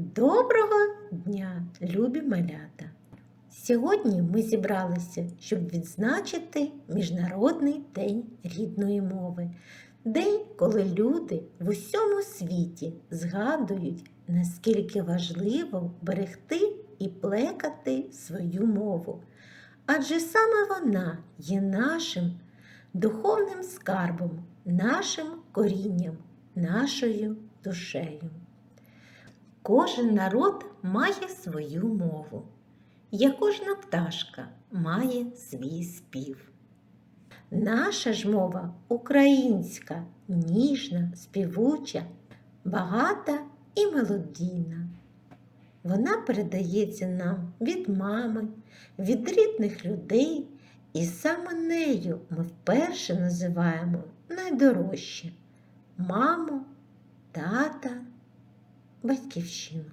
Доброго дня, любі малята! Сьогодні ми зібралися, щоб відзначити Міжнародний день рідної мови. День, коли люди в усьому світі згадують, наскільки важливо берегти і плекати свою мову. Адже саме вона є нашим духовним скарбом, нашим корінням, нашою душею. Кожен народ має свою мову. Як кожна пташка має свій спів. Наша ж мова українська, ніжна, співуча, багата і мелодійна. Вона передається нам від мами, від рідних людей, і саме нею ми вперше називаємо найдорожче маму, тата, батьківщину.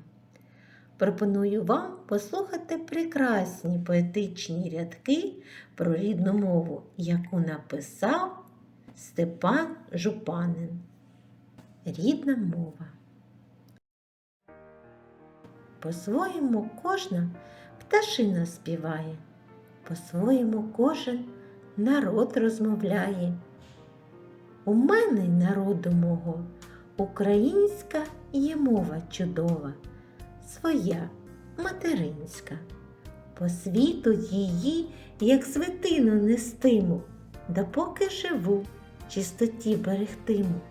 Пропоную вам послухати прекрасні поетичні рядки про рідну мову, яку написав Степан Жупанин. Рідна мова. По-своєму кожна пташина співає, по-своєму кожен народ розмовляє. У мене народу мого українська є мова чудова, своя материнська. По світу її, як свитину нестиму, допоки живу, чистоті берегтиму,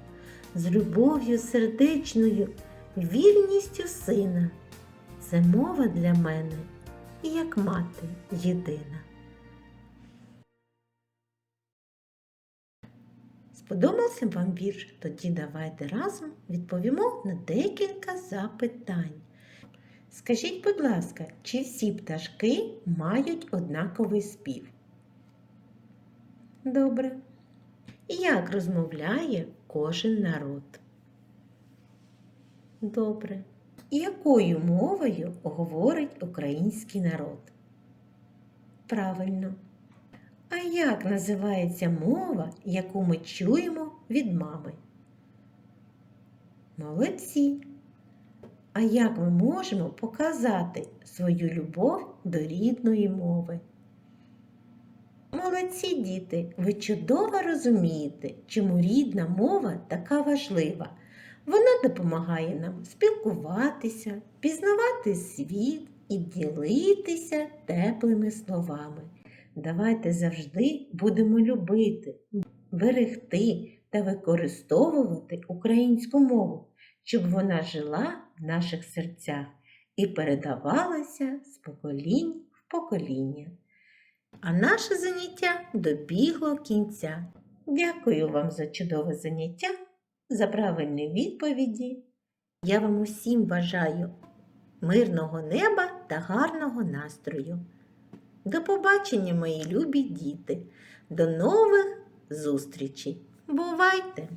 з любов'ю сердечною, вірністю сина. Це мова для мене, як мати єдина. Сподобався вам вірш? Тоді давайте разом відповімо на декілька запитань. Скажіть, будь ласка, чи всі пташки мають однаковий спів? Добре. Як розмовляє кожен народ? Добре. Якою мовою говорить український народ? Правильно. А як називається мова, яку ми чуємо від мами? Молодці. А як ми можемо показати свою любов до рідної мови? Молодці діти, ви чудово розумієте, чому рідна мова така важлива. Вона допомагає нам спілкуватися, пізнавати світ і ділитися теплими словами. Давайте завжди будемо любити, берегти та використовувати українську мову, щоб вона жила в наших серцях і передавалася з поколінь в покоління. А наше заняття добігло кінця. Дякую вам за чудове заняття, за правильні відповіді. Я вам усім бажаю мирного неба та гарного настрою. До побачення, мої любі діти. До нових зустрічей. Бувайте!